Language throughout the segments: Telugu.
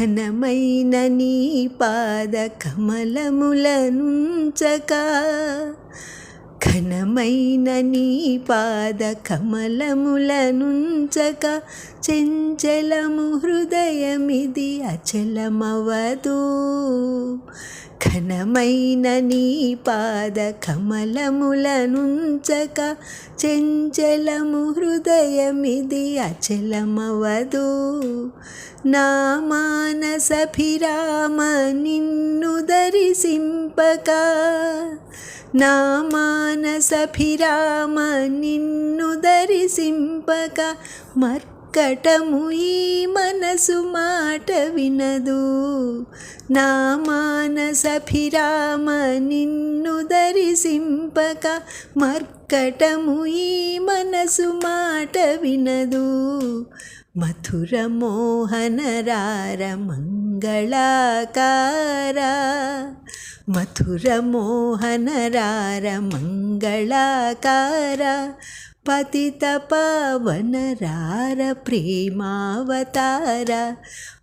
ఘనమైన నీ పాద కమలములనుంచక ఘనమైన నీ పాద కమలములనుంచక చెంచలము హృదయమిది అచలమవదు. ఘనమైన నీ పాద కమలములనుంచక చెంచలము హృదయమిది అచలమవదు. నా మానసభిరామ నిన్ను దరిసింపక నా మాన మానసభిరామ నిన్ను దరిసింపక మర్కటము ఈ మనసు మాట వినదు. నా మానసభిరామ నిన్ను దరిసింపక కటము ఈ మనసు మాట వినదు. మధుర మోహనరార మంగళాకార. మధుర మోహనరార మంగళాకార. పతిత పవనరార ప్రేమావతార.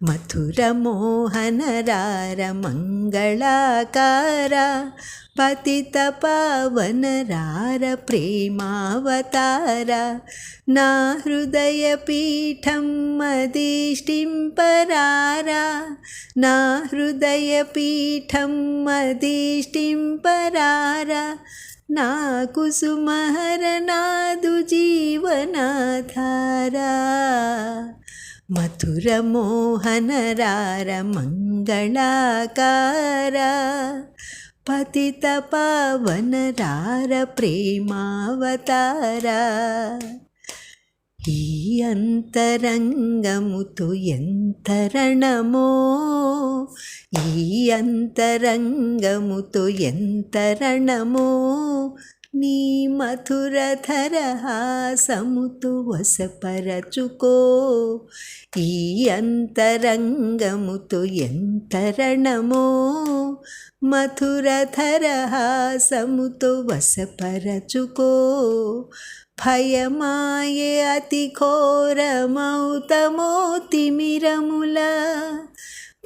మధుర మోహనరార మంగళాకార. పతిత పవనరార ప్రే ప్రేమావతార నా హృదయ పీఠం మదిష్టింపరారా నా హృదయ పీఠం మదిష్టింపరారా నాకు సుమహరనాదు జీవనాధారా. మధుర మోహనరార మంగళాకారా పతిత పవనరార ప్రేమావతార. ఈ అంతరంగముతో ఎంతరణమో ఈ అంతరంగముతో ఎంతరణమో నీ మధురధర హాసముతో వసపరచుకో ఈ అంతరంగముతో ఎంతరణమో? మధురధర హాసముతో వసపరచుకో భయమాయే అతి ఘోరమౌతమో తిమిరముల.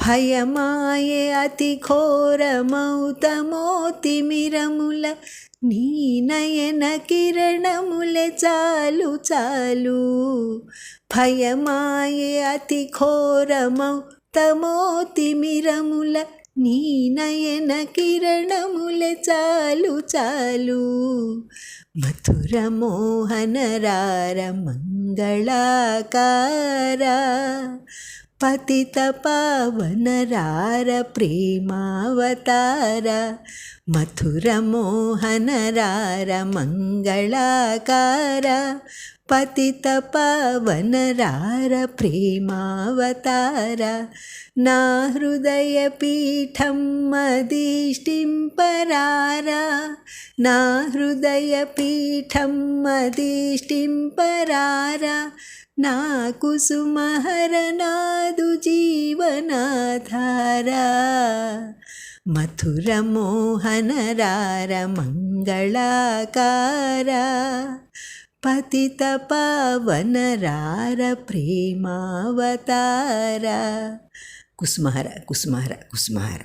భయమాయే అతి ఘోరమౌతమో తిమిరముల. నీ నయన కిరణములే చాలు చాలు. భయమాయే అతి ఘోరమౌతమో తిమిరముల నీ నయన కిరణములే చాలు చాలు. మధుర మోహనరార మంగళాకార పతిత పావనరార ప్రేమావతార మధుర మోహనరార మంగళాకార పతిత పవనరార ప్రేమావతార. నా హృదయ పీఠం మదిష్టింపరార నా హృదయ పీఠం మదిష్టింపరార నా సుమహరనాదు జీవనాధారా మధుర మోహనరార మంగళాకార. పతిత పవనరార ప్రేమావతార. కుసుమహర కుసుమహర కుసుమహర.